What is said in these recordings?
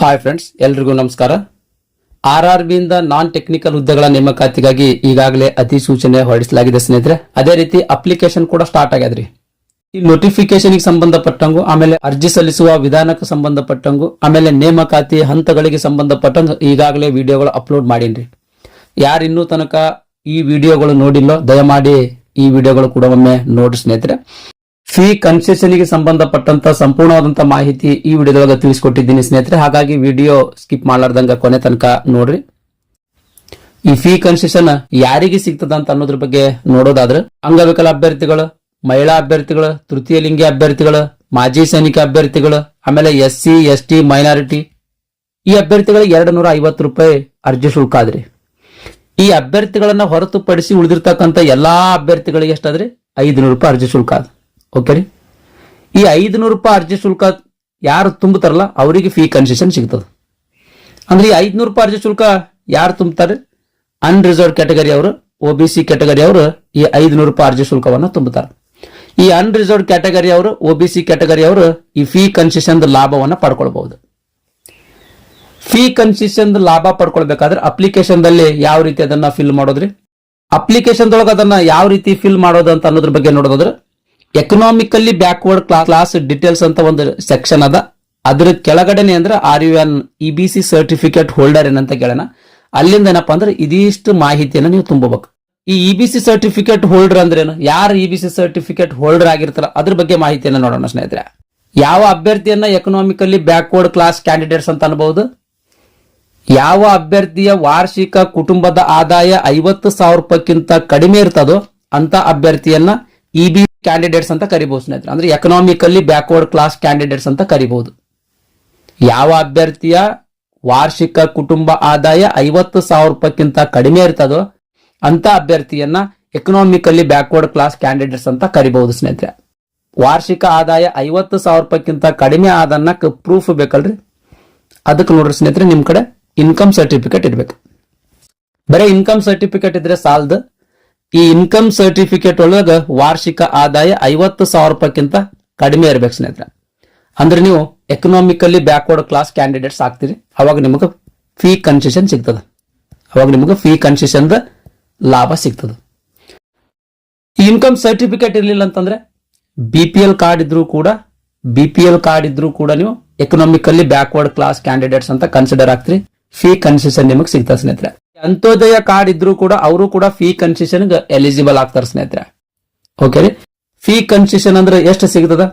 Hi friends ಎಲ್ರಿಗೂ ನಮಸ್ಕಾರ. R R ಬಿಯಿಂದ ನಾನ್ ಟೆಕ್ನಿಕಲ್ ಹುದ್ದೆಗಳ ನೇಮಕಾತಿಗಾಗಿ ಈಗಾಗಲೇ ಅಧಿಸೂಚನೆ ಹೊರಡಿಸಲಾಗಿದೆ ಸ್ನೇಹಿತರೆ. ಅದೇ ರೀತಿ ಅಪ್ಲಿಕೇಶನ್ ಕೂಡ ಸ್ಟಾರ್ಟ್ ಆಗ್ಯಾದ್ರಿ. ಈ ನೋಟಿಫಿಕೇಶನ್ ಸಂಬಂಧಪಟ್ಟಂಗು, ಆಮೇಲೆ ಅರ್ಜಿ ಸಲ್ಲಿಸುವ ವಿಧಾನಕ್ಕೆ ಸಂಬಂಧಪಟ್ಟಂಗು, ಆಮೇಲೆ ನೇಮಕಾತಿ ಹಂತಗಳಿಗೆ ಸಂಬಂಧಪಟ್ಟಂಗೆ ಈಗಾಗಲೇ ವಿಡಿಯೋಗಳು ಅಪ್ಲೋಡ್ ಮಾಡೀನ್ರಿ. ಯಾರು ಇನ್ನೂ ತನಕ ಈ ವಿಡಿಯೋಗಳು ನೋಡಿಲ್ಲೋ, ದಯಮಾಡಿ ಈ ವಿಡಿಯೋಗಳು ಕೂಡ ಒಮ್ಮೆ ನೋಡಿ ಸ್ನೇಹಿತರೆ. ಫೀ ಕನ್ಸೆಷನ್ಗೆ ಸಂಬಂಧಪಟ್ಟಂತ ಸಂಪೂರ್ಣವಾದಂತ ಮಾಹಿತಿ ಈ ವಿಡಿಯೋದೊಳಗೆ ತಿಳಿಸ್ಕೊಟ್ಟಿದ್ದೀನಿ ಸ್ನೇಹಿತರೆ. ಹಾಗಾಗಿ ವಿಡಿಯೋ ಸ್ಕಿಪ್ ಮಾಡಲಾರ್ದಂಗ ಕೊನೆ ತನಕ ನೋಡ್ರಿ. ಈ ಫೀ ಕನ್ಸೆಷನ್ ಯಾರಿಗೆ ಸಿಗ್ತದ ಅಂತ ಅನ್ನೋದ್ರ ಬಗ್ಗೆ ನೋಡೋದಾದ್ರೆ, ಅಂಗವಿಕಲ ಅಭ್ಯರ್ಥಿಗಳು, ಮಹಿಳಾ ಅಭ್ಯರ್ಥಿಗಳು, ತೃತೀಯ ಲಿಂಗಿ ಅಭ್ಯರ್ಥಿಗಳು, ಮಾಜಿ ಸೈನಿಕ ಅಭ್ಯರ್ಥಿಗಳು, ಆಮೇಲೆ S C S T minority, ಈ ಅಭ್ಯರ್ಥಿಗಳಿಗೆ ಎರಡು ನೂರ ಐವತ್ತು ರೂಪಾಯಿ ಅರ್ಜಿ ಶುಲ್ಕ ಆದ್ರಿ. ಈ ಅಭ್ಯರ್ಥಿಗಳನ್ನ ಹೊರತುಪಡಿಸಿ ಉಳಿದಿರ್ತಕ್ಕಂಥ ಎಲ್ಲಾ ಅಭ್ಯರ್ಥಿಗಳಿಗೆ ಎಷ್ಟಾದ್ರಿ? ಐದುನೂರು ರೂಪಾಯಿ ಅರ್ಜಿ ಶುಲ್ಕ ಅದ ಓಕೆ ರೀ? ಈ ಐದುನೂರು ರೂಪಾಯಿ ಅರ್ಜಿ ಶುಲ್ಕ ಯಾರು ತುಂಬುತ್ತಾರಲ್ಲ ಅವರಿಗೆ ಫೀ ಕನ್ಸೆಷನ್ ಸಿಗ್ತದೆ. ಅಂದ್ರೆ ಈ ಐದ್ನೂರು ರೂಪಾಯಿ ಅರ್ಜಿ ಶುಲ್ಕ ಯಾರು ತುಂಬುತ್ತಾರೆ ಅನ್ರಿಸರ್ವ್ ಕ್ಯಾಟಗರಿ ಅವರು ಒ ಬಿ ಸಿ ಕ್ಯಾಟಗರಿ ಅವರು ಈ ಐದುನೂರು ರೂಪಾಯಿ ಅರ್ಜಿ ಶುಲ್ಕವನ್ನು ತುಂಬುತ್ತಾರೆ ಈ ಅನ್ರಿಸರ್ವ್ ಕ್ಯಾಟಗರಿ ಅವರು ಒ ಬಿ ಸಿ ಕ್ಯಾಟಗರಿ ಅವರು ಈ ಫೀ ಕನ್ಸೆಷನ್ ಲಾಭವನ್ನ ಪಡ್ಕೊಳ್ಬಹುದು. ಫೀ ಕನ್ಸೆಷನ್ ಲಾಭ ಪಡ್ಕೊಳ್ಬೇಕಾದ್ರೆ ಅಪ್ಲಿಕೇಶನ್ ದಲ್ಲಿ ಯಾವ ರೀತಿ ಅದನ್ನ ಫಿಲ್ ಮಾಡೋದ್ರಿ? ಅಪ್ಲಿಕೇಶನ್ ದೊಳಗೆ ಅದನ್ನ ಯಾವ ರೀತಿ ಫಿಲ್ ಮಾಡೋದು ಅಂತ ಅನ್ನೋದ್ರ ಬಗ್ಗೆ ನೋಡೋದಾದ್ರೆ ಎಕನಾಮಿಕಲ್ಲಿ ಬ್ಯಾಕ್ವರ್ಡ್ ಕ್ಲಾಸ್ ಡೀಟೇಲ್ಸ್ ಅಂತ ಒಂದು ಸೆಕ್ಷನ್ ಅದ. ಅದ್ರ ಕೆಳಗಡೆನೆ ಅಂದ್ರೆ R U N E B C certificate holder ಏನಂತ ಕೇಳೋಣ. ಅಲ್ಲಿಂದ ಏನಪ್ಪಾ ಅಂದ್ರೆ ಇದಿಷ್ಟು ಮಾಹಿತಿಯನ್ನು ನೀವು ತುಂಬಬೇಕು. ಈ E B C certificate holder ಅಂದ್ರೇನು ಯಾರು E B C certificate holder ಆಗಿರ್ತಾರ ಅದ್ರ ಬಗ್ಗೆ ಮಾಹಿತಿಯನ್ನು ನೋಡೋಣ ಸ್ನೇಹಿತರೆ. ಯಾವ ಅಭ್ಯರ್ಥಿಯನ್ನ ಎಕನಾಮಿಕಲ್ಲಿ ಬ್ಯಾಕ್ವರ್ಡ್ ಕ್ಲಾಸ್ ಕ್ಯಾಂಡಿಡೇಟ್ಸ್ ಅಂತ ಅನ್ಬಹುದು ಯಾವ ಅಭ್ಯರ್ಥಿಯ ವಾರ್ಷಿಕ ಕುಟುಂಬದ ಆದಾಯ ಐವತ್ತು ಸಾವಿರ ರೂಪಾಯಿಗಿಂತ ಕಡಿಮೆ ಇರ್ತದೋ ಅಂತ ಅಭ್ಯರ್ಥಿಯನ್ನ ಇ ಬಿ ಕ್ಯಾಂಡಿಡೇಟ್ಸ್ ಅಂತ ಕರಿಬಹುದು ಸ್ನೇಹಿತರೆ. ಅಂದ್ರೆ ಎಕನಾಮಿಕಲ್ಲಿ ಬ್ಯಾಕ್ವರ್ಡ್ ಕ್ಲಾಸ್ ಕ್ಯಾಂಡಿಡೇಟ್ಸ್ ಅಂತ ಕರಿಬಹುದು ಯಾವ ಅಭ್ಯರ್ಥಿಯ ವಾರ್ಷಿಕ ಕುಟುಂಬ ಆದಾಯ ಐವತ್ತು ಸಾವಿರ ರೂಪಾಯಿಗಿಂತ ಕಡಿಮೆ ಇರ್ತದೋ ಅಂತ ಅಭ್ಯರ್ಥಿಯನ್ನ ಎಕನಾಮಿಕಲ್ಲಿ ಬ್ಯಾಕ್ವರ್ಡ್ ಕ್ಲಾಸ್ ಕ್ಯಾಂಡಿಡೇಟ್ಸ್ ಅಂತ ಕರಿಬಹುದು ಸ್ನೇಹಿತರೆ. ವಾರ್ಷಿಕ ಆದಾಯ ಐವತ್ತು ಸಾವಿರ ರೂಪಾಯಿಗಿಂತ ಕಡಿಮೆ ಆದನ್ನ ಪ್ರೂಫ್ ಬೇಕಲ್ರಿ? ಅದಕ್ಕೆ ನೋಡ್ರಿ ಸ್ನೇಹಿತರೆ, ನಿಮ್ ಕಡೆ ಇನ್ಕಮ್ ಸರ್ಟಿಫಿಕೇಟ್ ಇರ್ಬೇಕು ಬರೀ ಇನ್ಕಮ್ ಸರ್ಟಿಫಿಕೇಟ್ ಇದ್ರೆ ಸಾಲದು. ಈ ಇನ್ಕಮ್ ಸರ್ಟಿಫಿಕೇಟ್ ಒಳಗ ವಾರ್ಷಿಕ ಆದಾಯ ಐವತ್ತು ಸಾವಿರ ರೂಪಾಯಿಗಿಂತ ಕಡಿಮೆ ಇರ್ಬೇಕು ಸ್ನೇಹಿತರೆ. ಅಂದ್ರೆ ನೀವು ಎಕನಾಮಿಕಲಿ ಬ್ಯಾಕ್ವರ್ಡ್ ಕ್ಲಾಸ್ ಕ್ಯಾಂಡಿಡೇಟ್ಸ್ ಆಗ್ತೀರಿ. ಅವಾಗ ನಿಮಗೆ ಫೀ ಕನ್ಸೆಷನ್ ಸಿಗ್ತದೆ. ಅವಾಗ ನಿಮಗೆ ಫೀ ಕನ್ಸೆಷನ್ ಲಾಭ ಸಿಗ್ತದೆ. ಇನ್ಕಮ್ ಸರ್ಟಿಫಿಕೇಟ್ ಇರಲಿಲ್ಲ ಅಂತಂದ್ರೆ ಬಿ ಪಿ ಎಲ್ ಕಾರ್ಡ್ ಇದ್ರೂ ಕೂಡ ಬಿ ಪಿ ಎಲ್ ಕಾರ್ಡ್ ಇದ್ರೂ ಕೂಡ ನೀವು ಎಕನಾಮಿಕಲ್ಲಿ ಬ್ಯಾಕ್ವರ್ಡ್ ಕ್ಲಾಸ್ ಕ್ಯಾಂಡಿಡೇಟ್ಸ್ ಅಂತ ಕನ್ಸಿಡರ್ ಆಗ್ತೀರಿ. ಫೀ ಕನ್ಸೆಷನ್ ನಿಮಗೆ ಸಿಗ್ತದೆ ಸ್ನೇಹಿತರೆ. ಅಂತ್ಯೋದಯ ಕಾರ್ಡ್ ಇದ್ರೂ ಕೂಡ ಅವರು ಕೂಡ ಫೀ ಕನ್ಸೆಷನ್ ಎಲಿಜಿಬಲ್ ಆಗ್ತಾರೆ ಸ್ನೇಹಿತರೆ. ಓಕೆ ರೀ? ಫೀ ಕನ್ಸೆಷನ್ ಅಂದ್ರೆ ಎಷ್ಟು ಸಿಗ್ತದ?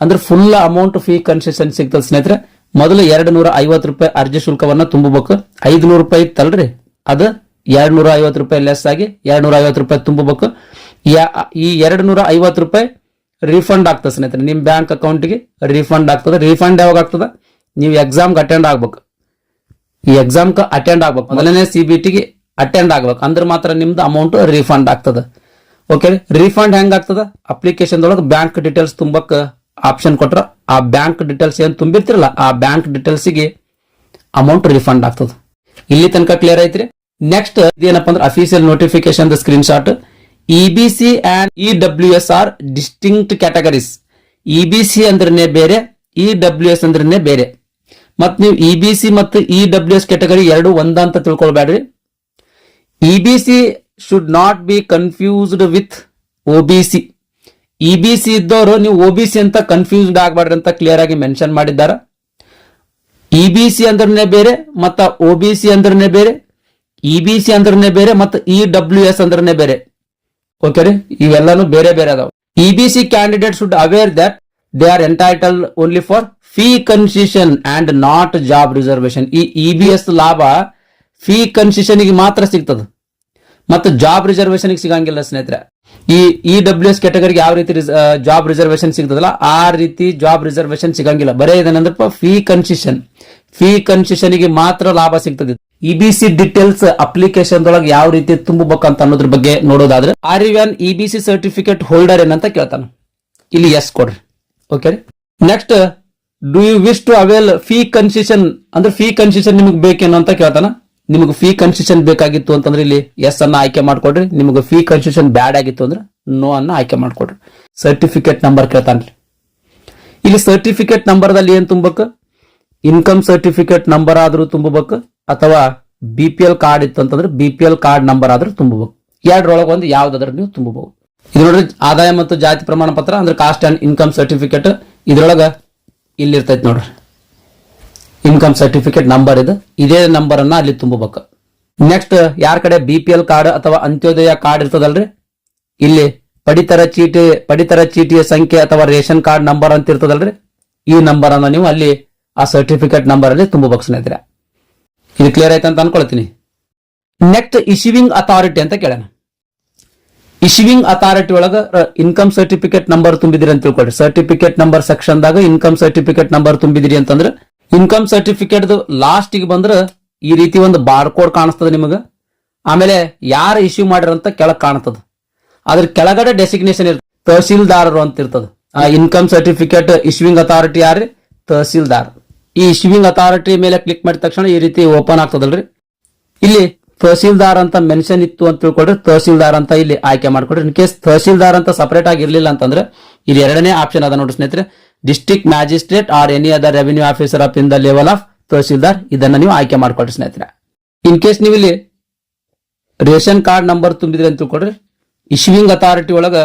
ಅಂದ್ರೆ ಫುಲ್ ಅಮೌಂಟ್ ಫೀ ಕನ್ಸೆಷನ್ ಸಿಗ್ತದೆ ಸ್ನೇಹಿತರೆ. ಮೊದಲು ಎರಡು ನೂರ ಐವತ್ತು ರೂಪಾಯಿ ಅರ್ಜಿ ಶುಲ್ಕವನ್ನ ತುಂಬಬೇಕು. ಐದುನೂರು ರೂಪಾಯಿ ಇತ್ತಲ್ರಿ ಅದು ಎರಡ್ ನೂರ ಐವತ್ತು ರೂಪಾಯಿ ಲೆಸ್ ಆಗಿ ಎರಡ್ ನೂರ ಐವತ್ತು ರೂಪಾಯಿ ತುಂಬಬೇಕು. ಈ ಎರಡು ನೂರ ಐವತ್ತು ರೂಪಾಯಿ ರಿಫಂಡ್ ಆಗ್ತದೆ ಸ್ನೇಹಿತರೆ. ನಿಮ್ ಬ್ಯಾಂಕ್ ಅಕೌಂಟ್ಗೆ ರಿಫಂಡ್ ಆಗ್ತದೆ. ರಿಫಂಡ್ ಯಾವಾಗ ಆಗ್ತದ? ನೀವು ಎಕ್ಸಾಮ್ಗೆ ಅಟೆಂಡ್ ಆಗ್ಬೇಕು. ಈ ಎಕ್ಸಾಮ್ ಅಟೆಂಡ್ ಆಗ್ಬೇಕು. ಮೊದಲನೇ ಸಿ ಬಿ ಟಿಗೆ ಅಟೆಂಡ್ ಆಗ್ಬೇಕು. ಅಂದ್ರೆ ಮಾತ್ರ ನಿಮ್ದು ಅಮೌಂಟ್ ರಿಫಂಡ್ ಆಗ್ತದ. ಓಕೆ ರೀಫಂಡ್ ಹೆಂಗ್ ಆಗ್ತದ? ಅಪ್ಲಿಕೇಶನ್ ಒಳಗೆ ಬ್ಯಾಂಕ್ ಡೀಟೇಲ್ಸ್ ತುಂಬಕ್ ಆಪ್ಷನ್ ಕೊಟ್ರ ಆ ಬ್ಯಾಂಕ್ ಡೀಟೇಲ್ಸ್ ಏನು ತುಂಬಿರ್ತಿರಲ್ಲ, ಆ ಬ್ಯಾಂಕ್ ಡೀಟೇಲ್ಸ್ಗೆ ಅಮೌಂಟ್ ರಿಫಂಡ್ ಆಗ್ತದ. ಇಲ್ಲಿ ತನಕ ಕ್ಲಿಯರ್ ಐತ್ರಿ? ನೆಕ್ಸ್ಟ್ ಏನಪ್ಪಾ ಅಂದ್ರೆ official notification screen shot E B C and E W S are distinct categories E B C ಅಂದ್ರೆ ಬೇರೆ ಇ ಡಬ್ಲ್ಯೂ ಎಸ್ ಅಂದ್ರೆ ಬೇರೆ. ಮತ್ ನೀವು ಇ ಬಿ ಸಿ ಮತ್ತು ಇ ಡಬ್ಲ್ಯೂ ಎಸ್ ಕ್ಯಾಟಗರಿ ಎರಡು ಒಂದ ಅಂತ ತಿಳ್ಕೊಳ್ಬೇಡ್ರಿ. E B C should not be confused with O B C E B C ಇದ್ದವರು ನೀವು ಒ ಬಿ ಸಿ ಅಂತ ಕನ್ಫ್ಯೂಸ್ಡ್ ಆಗಬಾರ್ದು ಅಂತ ಕ್ಲಿಯರ್ ಆಗಿ ಮೆನ್ಷನ್ ಮಾಡಿದ್ದಾರೆ. ಇ ಬಿ ಸಿ ಅಂದ್ರೆ ಬೇರೆ ಮತ್ತು ಒ ಬಿ ಸಿ ಅಂದ್ರೆ ಬೇರೆ ಇ ಬಿ ಸಿ ಅಂದ್ರೆ ಬೇರೆ ಮತ್ತು ಇ ಡಬ್ಲ್ಯೂ ಎಸ್ ಅಂದ್ರೆ ಬೇರೆ. ಓಕೆ ರೀ? ಇವೆಲ್ಲಾನು ಬೇರೆ ಬೇರೆ ಅದಾವ. E B C candidate should aware that they are entitle only for fee concession and not job reservation ಈ ಇ ಬಿ ಎಸ್ ಲಾಭ ಫೀ ಕನ್ಸಿಷನ್ಗೆ ಮಾತ್ರ ಸಿಗ್ತದ. ಮತ್ತು ಜಾಬ್ ರಿಸರ್ವೇಷನ್ಗೆ ಸಿಗಂಗಿಲ್ಲ ಸ್ನೇಹಿತರೆ. ಈ ಇ ಡಬ್ಲ್ಯೂ ಎಸ್ ಕ್ಯಾಟಗರಿಗೆ ಯಾವ ರೀತಿ ಜಾಬ್ ರಿಸರ್ವೇಶನ್ ಸಿಗ್ತದಲ್ಲ, ಆ ರೀತಿ ಜಾಬ್ ರಿಸರ್ವೇಶನ್ ಸಿಗಂಗಿಲ್ಲ. ಬರೇ ಇದೇನಂದ್ರಪ್ಪ? ಫೀ ಕನ್ಸಿಷನ್ ಫೀ ಕನ್ಸಿಷನ್ಗೆ ಮಾತ್ರ ಲಾಭ ಸಿಗ್ತದೆ. E B C details application ದೊಳಗೆ ಯಾವ ರೀತಿ ತುಂಬಬೇಕಂತ ಅನ್ನೋದ್ರ ಬಗ್ಗೆ ನೋಡೋದಾದ್ರೆ R U N E B C certificate holder ಏನಂತ ಕೇಳ್ತಾನ. ಇಲ್ಲಿ ಎಸ್ ಕೊಡ್ರಿ. Okay next do you wish to avail fee concession ಅಂದ್ರೆ ಫೀ ಕನ್ಸಿಷನ್ ನಿಮಗೆ ಬೇಕೇನು ಅಂತ ಕೇಳ್ತಾನ. ನಿಮಗೆ ಫೀ ಕನ್ಸಿಷನ್ ಬೇಕಾಗಿತ್ತು ಅಂತಂದ್ರೆ ಇಲ್ಲಿ ಎಸ್ ಅನ್ನ ಆಯ್ಕೆ ಮಾಡ್ಕೊಡ್ರಿ. ನಿಮಗೆ ಫೀ ಕನ್ಸಿಷನ್ ಬ್ಯಾಡ್ ಆಗಿತ್ತು ಅಂದ್ರೆ ನೋ ಅನ್ನ ಆಯ್ಕೆ ಮಾಡ್ಕೊಡ್ರಿ. ಸರ್ಟಿಫಿಕೇಟ್ ನಂಬರ್ ಕೇಳ್ತಾನ್ರಿ ಇಲ್ಲಿ. ಸರ್ಟಿಫಿಕೇಟ್ ನಂಬರ್ ದಲ್ಲಿ ಏನ್ ತುಂಬಬೇಕು? ಇನ್ಕಮ್ ಸರ್ಟಿಫಿಕೇಟ್ ನಂಬರ್ ಆದ್ರೂ ತುಂಬಬೇಕು ಅಥವಾ ಬಿ ಪಿ ಎಲ್ ಕಾರ್ಡ್ ಇತ್ತು ಅಂತಂದ್ರೆ ಬಿ ಕಾರ್ಡ್ ನಂಬರ್ ಆದ್ರೂ ತುಂಬಬೇಕು. ಎರಡರೊಳಗೆ ಒಂದು ಯಾವ್ದಾದ್ರೂ ನೀವು ತುಂಬಬಹುದು ಇದು ನೋಡ್ರಿ, ಆದಾಯ ಮತ್ತು ಜಾತಿ ಪ್ರಮಾಣ ಪತ್ರ, ಅಂದ್ರೆ ಕಾಸ್ಟ್ ಅಂಡ್ ಇನ್ಕಮ್ ಸರ್ಟಿಫಿಕೇಟ್ ಇದ್ರೊಳಗೆ ಇಲ್ಲಿ ಇರ್ತೈತಿ ನೋಡ್ರಿ. ಇನ್ಕಮ್ ಸರ್ಟಿಫಿಕೇಟ್ ನಂಬರ್ ಇದು. ಇದೇ ನಂಬರ್ ಅನ್ನ ಅಲ್ಲಿ ತುಂಬಬೇಕು. ನೆಕ್ಸ್ಟ್ ಯಾರ ಕಡೆ ಬಿ ಪಿ ಎಲ್ ಕಾರ್ಡ್ ಅಥವಾ ಅಂತ್ಯೋದಯ ಕಾರ್ಡ್ ಇರ್ತದಲ್ರಿ? ಇಲ್ಲಿ ಪಡಿತರ ಚೀಟಿ, ಪಡಿತರ ಚೀಟಿಯ ಸಂಖ್ಯೆ ಅಥವಾ ರೇಷನ್ ಕಾರ್ಡ್ ನಂಬರ್ ಅಂತ ಇರ್ತದಲ್ರಿ? ಈ ನಂಬರ್ ಅನ್ನ ನೀವು ಅಲ್ಲಿ ಆ ಸರ್ಟಿಫಿಕೇಟ್ ನಂಬರ್ ಅಲ್ಲಿ ತುಂಬಬೇಕು ಸ್ನೇಹಿತರೆ. ಇದು ಕ್ಲಿಯರ್ ಆಯ್ತು ಅಂತ ಅನ್ಕೊಳ್ತೀನಿ. ನೆಕ್ಸ್ಟ್ ಇಶ್ಯೂವಿಂಗ್ ಅಥಾರಿಟಿ ಅಂತ ಕೇಳೋಣ. ಇಶ್ಯೂವಿಂಗ್ ಅಥಾರಿಟಿ ಒಳಗ ಇನ್ಕಮ್ ಸರ್ಟಿಫಿಕೇಟ್ ನಂಬರ್ ತುಂಬಿದಿರಿ ಅಂತ ತಿಳ್ಕೊಳ್ರಿ. ಸರ್ಟಿಫಿಕೇಟ್ ನಂಬರ್ ಸೆಕ್ಷನ್ ದಾಗ ಇನ್ಕಮ್ ಸರ್ಟಿಫಿಕೇಟ್ ನಂಬರ್ ತುಂಬಿದಿರಿ ಅಂತಂದ್ರೆ ಇನ್ಕಮ್ ಸರ್ಟಿಫಿಕೇಟ್ ಲಾಸ್ಟ್ಗೆ ಬಂದ್ರ ಈ ರೀತಿ ಒಂದು ಬಾರ್ ಕೋಡ್ ಕಾಣಿಸ್ತದ ನಿಮಗ. ಆಮೇಲೆ ಯಾರು ಇಶ್ಯೂ ಮಾಡಿರಂತ ಕೆಳಗ್ ಕಾಣ್ತದ. ಅದ್ರ ಕೆಳಗಡೆ ಡೆಸಿಗ್ನೇಷನ್ ಇರ್ತದೆ. ತಹಸೀಲ್ದಾರರು ಅಂತ ಇರ್ತದ. ಆ ಇನ್ಕಮ್ ಸರ್ಟಿಫಿಕೇಟ್ ಇಶ್ಯೂವಿಂಗ್ ಅಥಾರಿಟಿ ಯಾರ್ರಿ? ತಹಸೀಲ್ದಾರ್. ಈ ಇಶ್ಯೂವಿಂಗ್ ಅಥಾರಿಟಿ ಮೇಲೆ ಕ್ಲಿಕ್ ಮಾಡಿದ ತಕ್ಷಣ ಈ ರೀತಿ ಓಪನ್ ಆಗ್ತದಲ್ರಿ. ಇಲ್ಲಿ ತಹಸೀಲ್ದಾರ್ ಅಂತ ಮೆನ್ಷನ್ ಇತ್ತು ಅಂತ ತಿಳ್ಕೊಡ್ರಿ ತಹಸೀಲ್ದಾರ್ ಅಂತ ಇಲ್ಲಿ ಆಯ್ಕೆ ಮಾಡ್ಕೊಡ್ರಿ ಇನ್ ಕೇಸ್ ತಹಸೀಲ್ದಾರ್ ಅಂತ ಸಪರೇಟ್ ಆಗಿ ಇರ್ಲಿಲ್ಲ ಅಂತಂದ್ರೆ, ಇಲ್ಲಿ ಎರಡನೇ ಆಪ್ಷನ್ ಅದ ನೋಡಿ ಸ್ನೇಹಿತರೆ. District magistrate or any other revenue officer of in the level of tahsildar, ಇದನ್ನ ನೀವು ಆಯ್ಕೆ ಮಾಡ್ಕೊಡ್ರಿ ಸ್ನೇಹಿತರೆ. ಇನ್ ಕೇಸ್ ನೀವು ಇಲ್ಲಿ ರೇಷನ್ ಕಾರ್ಡ್ ನಂಬರ್ ತುಂಬಿದ್ರೆ ಅಂತ ತಿಳ್ಕೊಡ್ರಿ ಇಶ್ಯೂಯಿಂಗ್ ಅಥಾರಿಟಿ ಒಳಗ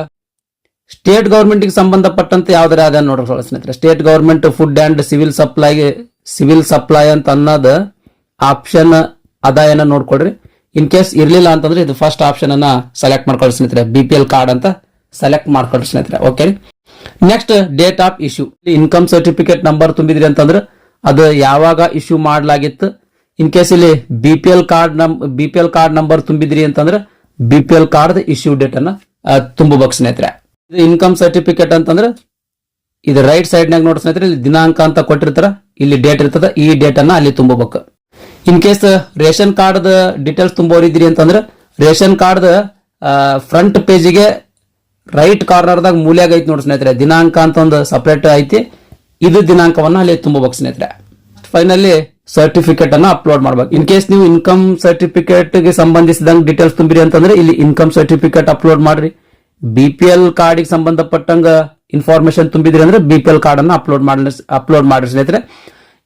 ಸ್ಟೇಟ್ ಗೌರ್ಮೆಂಟ್ಗೆ ಸಂಬಂಧಪಟ್ಟಂತೆ ಯಾವ್ದಾರ ಅದ ನೋಡ್ರಿ ಸ್ನೇಹಿತರೆ. State government food and civil supply civil supply ಅಂತ ಅನ್ನೋದು ಆಪ್ಷನ್ ಅದ ಏನ ನೋಡ್ಕೊಡ್ರಿ ಇನ್ ಕೇಸ್ ಇರಲಿಲ್ಲ ಅಂತಂದ್ರೆ ಇದು ಫಸ್ಟ್ ಆಪ್ಷನ್ ಅನ್ನ ಸೆಲೆಕ್ಟ್ ಮಾಡ್ಕೊಳ್ಳಿ ಸ್ನೇಹಿತರೆ. ಬಿ ಪಿ ಎಲ್ ಕಾರ್ಡ್ ಅಂತ ಸೆಲೆಕ್ಟ್ ಮಾಡ್ಕೊಳ್ಳಿ ಸ್ನೇಹಿತರೆ. Okay next date of issue income certificate number ತುಂಬಿದ್ರಿ ಅಂತಂದ್ರೆ ಅದು ಯಾವಾಗ ಇಶ್ಯೂ ಮಾಡಲಾಗಿತ್ತು? ಇನ್ ಕೇಸ್ ಇಲ್ಲಿ ಬಿ ಪಿ ಎಲ್ ಕಾರ್ಡ್ ನಮ್ B P L card number ತುಂಬಿದ್ರಿ ಅಂತಂದ್ರೆ B P L card issue date ಅನ್ನ ತುಂಬಬೇಕು ಸ್ನೇಹಿತರೆ. ಇನ್ಕಮ್ ಸರ್ಟಿಫಿಕೇಟ್ ಅಂತಂದ್ರೆ ಇದು ರೈಟ್ ಸೈಡ್ ನಾಗ ನೋಡಿ ಸ್ನೇಹಿತರೆ, ಇಲ್ಲಿ ದಿನಾಂಕ ಅಂತ ಕೊಟ್ಟಿರ್ತಾರ, ಇಲ್ಲಿ ಡೇಟ್ ಇರ್ತದ, ಈ ಡೇಟ್ ಅನ್ನ ಅಲ್ಲಿ ತುಂಬಬೇಕು. In case ration card details ತುಂಬೋರಿದ್ರಿ ಅಂತಂದ್ರೆ ರೇಷನ್ ಕಾರ್ಡ್ ಫ್ರಂಟ್ ಪೇಜಿಗೆ ರೈಟ್ ಕಾರ್ನರ್ದಾಗ ಮೂಲ್ಯಾಗ ಐತಿ ನೋಡಿ ಸ್ನೇಹಿತರೆ, ದಿನಾಂಕ ಅಂತ ಒಂದು ಸಪ್ರೇಟ್ ಐತಿ. ಇದು ದಿನಾಂಕವನ್ನು ಅಲ್ಲಿ ತುಂಬಬೇಕು ಸ್ನೇಹಿತರೆ. ಫೈನಲಿ ಸರ್ಟಿಫಿಕೇಟ್ ಅನ್ನು ಅಪ್ಲೋಡ್ ಮಾಡ್ಬೇಕು. ಇನ್ ಕೇಸ್ ನೀವು ಇನ್ಕಮ್ ಸರ್ಟಿಫಿಕೇಟ್ಗೆ ಸಂಬಂಧಿಸಿದಂಗೆ ಡೀಟೇಲ್ಸ್ ತುಂಬಿರಿ ಅಂತಂದ್ರೆ ಇಲ್ಲಿ ಇನ್ಕಮ್ ಸರ್ಟಿಫಿಕೇಟ್ ಅಪ್ಲೋಡ್ ಮಾಡ್ರಿ. ಬಿ ಪಿ ಎಲ್ ಕಾರ್ಡ್ಗೆ ಸಂಬಂಧಪಟ್ಟಂಗ ಇನ್ಫಾರ್ಮೇಶನ್ ತುಂಬಿದ್ರಿ ಅಂದ್ರೆ ಬಿ ಪಿ ಎಲ್ ಕಾರ್ಡ್ ಅನ್ನು ಅಪ್ಲೋಡ್ ಮಾಡಿ ಅಪ್ಲೋಡ್ ಮಾಡ್ರಿ ಸ್ನೇಹಿತರೆ.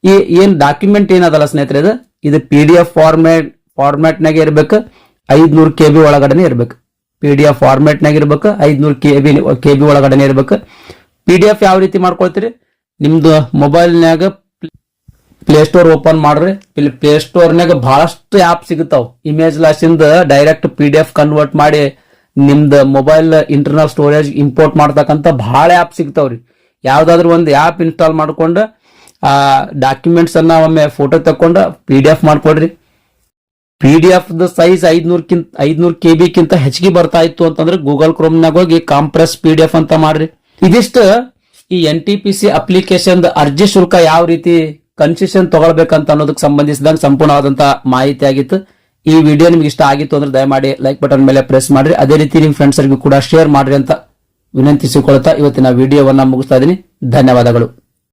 ಈ, ಏನ್ ಡಾಕ್ಯುಮೆಂಟ್ ಏನದಲ್ಲ ಸ್ನೇಹಿತರೆ ಇದು? ಇದು P D F format format ನಾಗ ಇರ್ಬೇಕು. ಐದ್ನೂರು ಕೆ ಬಿ ಒಳಗಡೆನೆ ಇರ್ಬೇಕು. ಪಿ ಡಿ ಎಫ್ ಫಾರ್ಮ್ಯಾಟ್ ನಾಗ ಇರ್ಬೇಕು. ಐದ್ನೂರು ಕೆ ಬಿ ಕೆ ಬಿ ಒಳಗಡೆನೆ ಇರ್ಬೇಕು. ಪಿ ಡಿ ಎಫ್ ಯಾವ ರೀತಿ ಮಾಡ್ಕೊಳ್ತೀರಿ? ನಿಮ್ದು ಮೊಬೈಲ್ನ್ಯಾಗ ಪ್ಲೇ ಸ್ಟೋರ್ ಓಪನ್ ಮಾಡ್ರಿ. ಇಲ್ಲಿ ಪ್ಲೇ ಭಾಳಷ್ಟು ಆಪ್ ಸಿಗುತ್ತಾವ. Image ಲಾಸಿಂದ direct P D F convert ಮಾಡಿ ನಿಮ್ದು ಮೊಬೈಲ್ ಇಂಟರ್ನಲ್ ಸ್ಟೋರೇಜ್ ಇಂಪೋರ್ಟ್ ಮಾಡ್ತಕ್ಕಂತ ಬಹಳ ಆಪ್ ಸಿಗ್ತಾವ್ರಿ. ಯಾವ್ದಾದ್ರು ಒಂದು ಆಪ್ ಇನ್ಸ್ಟಾಲ್ ಮಾಡ್ಕೊಂಡು ಆ ಡಾಕ್ಯುಮೆಂಟ್ಸ್ ಅನ್ನ ಒಮ್ಮೆ ಫೋಟೋ ತಕೊಂಡು ಪಿ ಡಿ ಎಫ್ ಮಾಡ್ಕೊಡ್ರಿ. ಪಿ ಡಿ ಎಫ್ ಸೈಜ್ ಐದ್ನೂರ್ಕಿಂತ ಐದ್ನೂರ್ ಕೆ ಬಿಕ್ಕಿಂತ ಹೆಚ್ಚಿಗೆ ಬರ್ತಾ ಇತ್ತು ಅಂತಂದ್ರೆ ಗೂಗಲ್ ಕ್ರೋಮ್ನಾಗ ಹೋಗಿ ಕಾಂಪ್ರೆಸ್ ಪಿ ಡಿ ಎಫ್ ಅಂತ ಮಾಡ್ರಿ. ಇದಿಷ್ಟು ಈ N T P C application ಅರ್ಜಿ ಶುಲ್ಕ ಯಾವ ರೀತಿ ಕನ್ಸೆಷನ್ ತಗೊಳ್ಬೇಕಂತ ಅನ್ನೋದಕ್ಕೆ ಸಂಬಂಧಿಸಿದಂಗೆ ಸಂಪೂರ್ಣವಾದಂತ ಮಾಹಿತಿ ಆಗಿತ್ತು. ಈ ವಿಡಿಯೋ ನಿಮ್ಗೆ ಇಷ್ಟ ಆಗಿತ್ತು ಅಂದ್ರೆ ದಯಮಾಡಿ ಲೈಕ್ ಬಟನ್ ಮೇಲೆ ಪ್ರೆಸ್ ಮಾಡ್ರಿ. ಅದೇ ರೀತಿ ನಿಮ್ ಫ್ರೆಂಡ್ಸರಿಗೂ ಕೂಡ ಶೇರ್ ಮಾಡ್ರಿ ಅಂತ ವಿನಂತಿಸಿಕೊಳ್ತಾ ಇವತ್ತಿನ ವಿಡಿಯೋವನ್ನ ಮುಗಿಸ್ತಾ ಇದ್ದೀನಿ. ಧನ್ಯವಾದಗಳು.